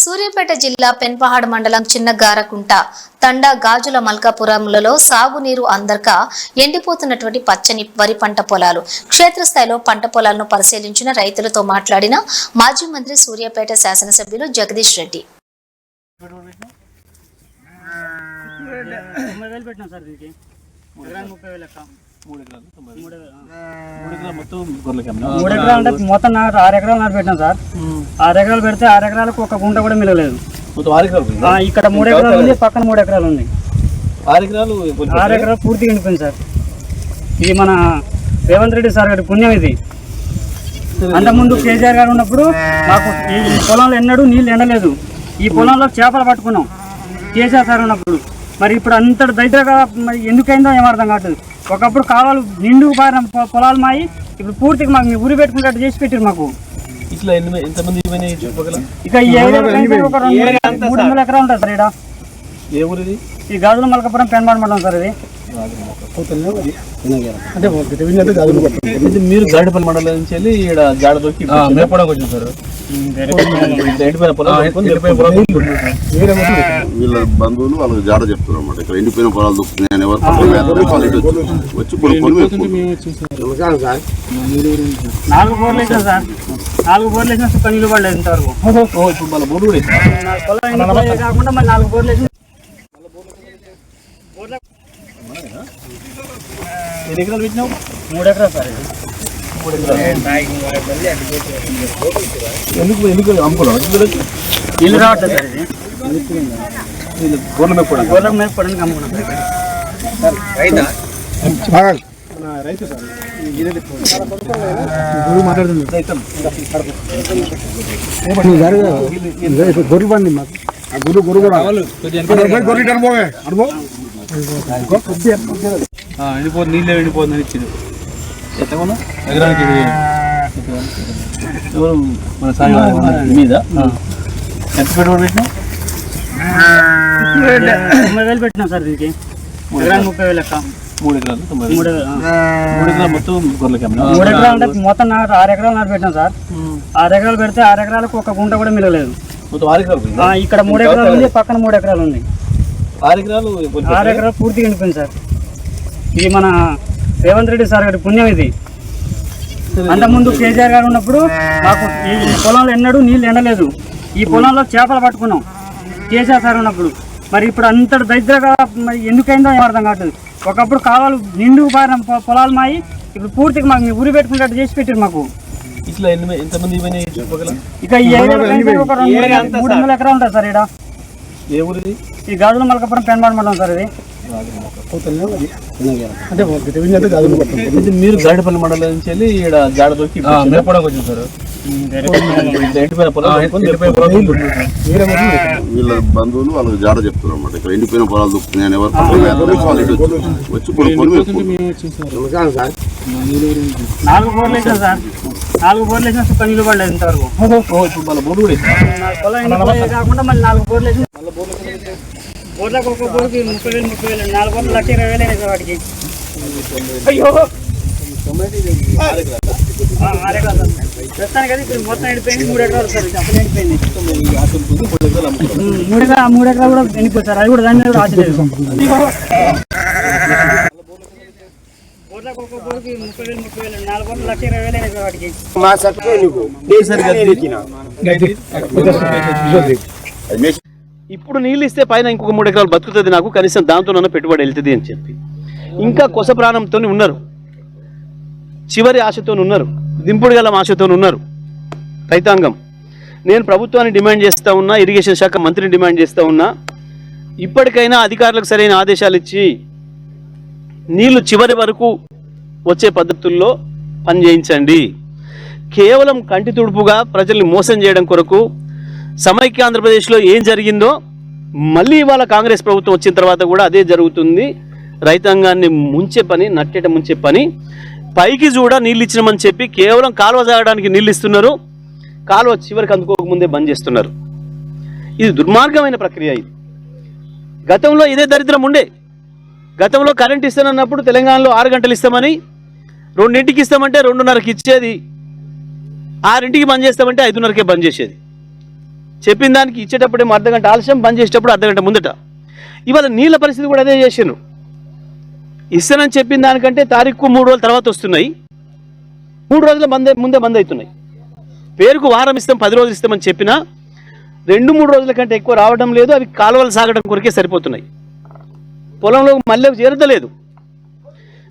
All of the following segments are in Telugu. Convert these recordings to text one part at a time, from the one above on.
సూర్యాపేట జిల్లా పెన్పహాడ్ మండలం చిన్న గారకుంట తండా గాజుల మల్కాపురంలలో సాగునీరు అందక ఎండిపోతున్నటువంటి పచ్చని వరి పంట పొలాలు. క్షేత్రస్థాయిలో పంట పొలాలను పరిశీలించిన రైతులతో మాట్లాడిన మాజీ మంత్రి సూర్యాపేట శాసనసభ్యులు జగదీష్ రెడ్డి. వేలు పెట్టినా సార్ దీనికి? ఎకరానికి ముప్పై వేలు మూడు ఎకరాలు. మూడు మొత్తం? మూడు ఎకరాలు అంటే మొత్తం నాకు ఆరు ఎకరాలు నాటు పెట్టినా సార్. ఆరు ఎకరాలు పెడితే ఆరు ఎకరాలకు ఒక గుంట కూడా? ఆ, ఇక్కడ మూడు ఎకరాలు ఉంది పక్కన మూడు ఎకరాలు ఉంది. ఆరు ఎకరాలు ఆరు ఎకరాలు పూర్తిగా ఎండిపోయింది సార్. ఇది మన రేవంత్ రెడ్డి సార్ గారి పుణ్యం ఇది. అంతకుముందు కేసీఆర్ గారు ఉన్నప్పుడు మాకు ఈ పొలంలో ఎన్నడూ నీళ్ళు ఎండలేదు. ఈ పొలంలో చేపలు పట్టుకున్నాం. కేసీఆర్ సార్ ఉన్నప్పుడు. మరి ఇప్పుడు అంతటి దగ్గరగా మరి ఎందుకైందో ఏం అర్థం కావట్లేదు. ఒకప్పుడు కావాలి నిండుకు పారిన పొలాలు మాయి ఇప్పుడు పూర్తిగా మాకు మీ ఉరి పెట్టుకున్నట్టు చేసి పెట్టారు మాకు. ఇట్లా ఎన్ని ఎంతమంది ఇక మూడు- వందల ఉంటుంది సార్. ఇక్కడ ఏ ఊరు ఇది ఈ గాజుల మలకపురం పెన్బాడ్ మండలం సార్ ఇది. ఇది మీరు గాడిపల్లి మండలం నుంచి వెళ్ళి ఇక్కడ జాడ దొరికి మేపడానికి వచ్చారు సార్. ఎండిపోయిన పొలం కొనుక్కొని ఎండిపోయిన పొలం కొనుక్కొని వీళ్ళ బంధువులు వాళ్ళకి జాడ చెప్తున్నారు అన్నమాట. ఇక్కడ ఎండిపోయిన పొలాలు దొక్కుతున్నాయి అని ఎవరు పక్కన వేస్తారు. వాళ్ళు ఇటు వచ్చి-. నాలుగు బోర్లు వేసాం సార్. నాలుగు బోర్లు వేసినా ఇంతవరకు. కూడా కాకుండా మళ్ళీ నాలుగు బోర్లు ఎన్ని ఎకరాలు పెట్టినావు మూడు ఎకరాలు సార్ ఇది. ఎందుకు ఎందుకు అమ్ముకున్నావు ఎందుకు? నీళ్ళు రావట్లేదు సార్ ఇది గొర్రెలకు మేపు పడడానికి అమ్ముకున్నాం గొర్రెలు బండి మాకు గురు గురు కూడా గొర్రెలు అనుభవం ఎండిపోతుంది నీళ్ళు ఎండిపోతుందని ఇచ్చింది ఎంత కొన్నా ఎకరానికి ఎవరు మన సాయి మీద ఎంత పెట్టుబడి పెట్టినా తొంభై వేలు పెట్టినా సార్ దీనికి ఎకరానికి ముప్పై వేలు లెక్క మూడు ఎకరాలు మూడు ఎకరాలు మొత్తం గొర్రెలకి మూడు ఎకరాలు అంటే మొత్తం నాకు ఆరు ఎకరాలు నాకు పెట్టాను సార్ ఆరు ఎకరాలు పెడితే ఆరు ఎకరాలకు ఒక గుంట కూడా మిగలేదు ఇక్కడ మూడు ఎకరాలు ఉంది పక్కన మూడు ఎకరాలు ఉన్నాయి ఆరు ఎకరాలు కొంచెం ఆరు ఎకరాలు పూర్తిగా ఎండిపోయింది సార్. ఇది మన రేవంత్ రెడ్డి సార్ గారి పుణ్యం ఇది. అంతకుముందు కేసీఆర్ గారు ఉన్నప్పుడు మాకు ఈ పొలంలో ఎన్నడూ నీళ్ళు ఎండలేదు. ఈ పొలంలో చేపలు పట్టుకున్నాం. కేసీఆర్ సార్ ఉన్నప్పుడు. మరి ఇప్పుడు అంతటి దగ్గరగా మరి ఎందుకైందో అర్థం కావట్లేదు. ఒకప్పుడు కావాలి నిండుకు పారిన పొ- పొలాలు మాయి ఇప్పుడు పూర్తిగా మాకు మీ ఉరి పెట్టుకున్నట్టు చేసి పెట్టారు మాకు. ఇట్లా ఎంతమంది ఇక మూడు- వందల ఎకరాలు ఉంటుంది సార్ ఇక్కడ ఏ ఈ గాజుల మలకపురం పెన్బాడ్ మండలం సార్ ఇది. అంటే మీరు గాడిపల్లి మండలం నుంచి వెళ్ళి ఇక్కడ జాడ దొరికి మేపడానికి వచ్చారు సార్. వీళ్ళ బంధువులు వాళ్ళకి జాడ చెప్తున్నారు అన్నమాట. ఇక్కడ ఎండిపోయిన పొలాలు దొక్కుతున్నాయి అని ఎవరు వచ్చి-. నాలుగు బోర్లు వేసాం సార్. నాలుగు బోర్లు వేసినా సుఖ ఇంతవరకు. ఇప్పుడు బోర్డు కూడా కాకుండా మళ్ళీ నాలుగు బోర్లు బోర్లకు ఒక బోర్కి ముప్పై వేలు ముప్పై వేలు నాలుగు బోర్లు లక్ష ఇరవై వేలు అయినాయి సార్ వాటికి. అయ్యో. ప్రస్తుతానికి అయితే ఇప్పుడు మొత్తం ఎండిపోయింది మూడు ఎకరాలు సార్. అసలు ఎండిపోయింది. మూడు. ఉమ్, మూడు ఎకరాలు కూడా ఎండిపోయి సార్ అది కూడా దాని మీద కూడా ఆశలేదు బోర్లకు ఒక ముప్పై వేలు ముప్పై వేలు నాలుగు బోర్లు లక్ష ఇరవై వేలు అయినాయి సార్ వాటికి. మా నీకు. అది. ఇప్పుడు నీళ్ళు ఇస్తే పైన ఇంకొక మూడు ఎకరాలు బతుకుతుంది నాకు కనీసం దాంతోనన్నా పెట్టుబడి వెళ్తుంది అని చెప్పి. ఇంకా కొస ప్రాణంతో ఉన్నారు. చివరి ఆశతో ఉన్నారు. దింపుడు గల ఆశతో ఉన్నారు. రైతాంగం. నేను ప్రభుత్వాన్ని డిమాండ్ చేస్తూ ఉన్నా ఇరిగేషన్ శాఖ మంత్రిని డిమాండ్ చేస్తూ ఉన్నా ఇప్పటికైనా అధికారులకు సరైన ఆదేశాలు ఇచ్చి నీళ్ళు చివరి వరకు వచ్చే పద్ధతుల్లో పనిచేయించండి. కేవలం కంటి తుడుపుగా ప్రజల్ని మోసం చేయడం కొరకు సమైక్య ఆంధ్రప్రదేశ్లో ఏం జరిగిందో మళ్ళీ ఇవాళ కాంగ్రెస్ ప్రభుత్వం వచ్చిన తర్వాత కూడా అదే జరుగుతుంది. రైతాంగాన్ని ముంచే పని నట్టేట ముంచే పని. పైకి చూడ నీళ్ళు ఇచ్చినామని చెప్పి కేవలం కాలువ తాగడానికి నీళ్ళు ఇస్తున్నారు. కాలువ చివరికి అందుకోకముందే బంద్ చేస్తున్నారు. ఇది దుర్మార్గమైన ప్రక్రియ ఇది. గతంలో ఇదే దరిద్రం ఉండే. గతంలో కరెంట్ ఇస్తానన్నప్పుడు తెలంగాణలో ఆరు గంటలు ఇస్తామని రెండింటికి ఇస్తామంటే రెండున్నరకి ఇచ్చేది. ఆరింటికి బంద్ చేస్తామంటే ఐదున్నరకే బంద్ చేసేది. చెప్పిన దానికి ఇచ్చేటప్పుడేమో అర్ధగంట ఆలస్యం బంద్ చేసేటప్పుడు అర్ధగంట ముందట. ఇవాళ నీళ్ళ పరిస్థితి కూడా అదే చేసిండ్రు. ఇస్తానని చెప్పిన దానికంటే తారీఖు మూడు రోజుల తర్వాత వస్తున్నాయి. మూడు రోజుల ముందే ముందే బంద్ అవుతున్నాయి. పేరుకు వారం ఇస్తాం పది రోజులు ఇస్తామని చెప్పినా రెండు మూడు రోజుల కంటే ఎక్కువ రావడం లేదు అవి కాలువలు సాగడం కొరికే సరిపోతున్నాయి. పొలంలో మళ్ళీ చేరదలేదు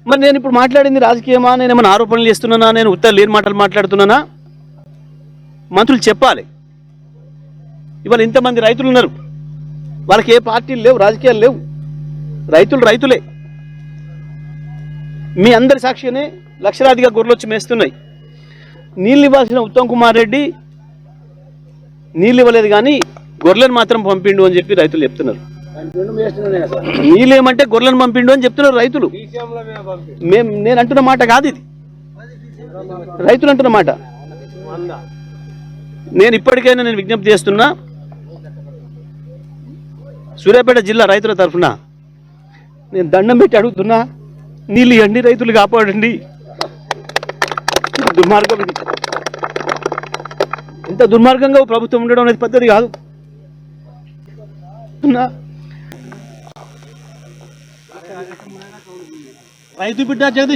మరి నేను ఇప్పుడు మాట్లాడింది రాజకీయమా? నేను ఏమైనా ఆరోపణలు చేస్తున్నానా? నేను ఉత్తర లేని మాటలు మాట్లాడుతున్నానా? మంత్రులు చెప్పాలి. ఇవాళ ఇంతమంది రైతులు ఉన్నారు. వాళ్ళకి ఏ పార్టీలు లేవు రాజకీయాలు లేవు. రైతులు రైతులే. మీ అందరి సాక్షినే లక్షలాదిగా గొర్రెలొచ్చి మేస్తున్నాయి. నీళ్ళు ఇవ్వాల్సిన ఉత్తమ్ కుమార్ రెడ్డి నీళ్ళు ఇవ్వలేదు కానీ గొర్రెలను మాత్రం పంపిండు అని చెప్పి రైతులు చెప్తున్నారు. నీళ్ళు ఏమంటే గొర్రెలను పంపిండు అని చెప్తున్నారు రైతులు. మేము నేను అంటున్న మాట కాదు ఇది. రైతులు అంటున్న మాట. నేను ఇప్పటికైనా నేను విజ్ఞప్తి చేస్తున్నా సూర్యాపేట జిల్లా రైతుల తరఫున నేను దండం పెట్టి అడుగుతున్నా నీళ్ళు ఇవ్వండి రైతులు కాపాడండి. దుర్మార్గం ఇది. ఇంత దుర్మార్గంగా ప్రభుత్వం ఉండడం అనేది పద్ధతి కాదు. రైతు బిడ్డ జగదీష్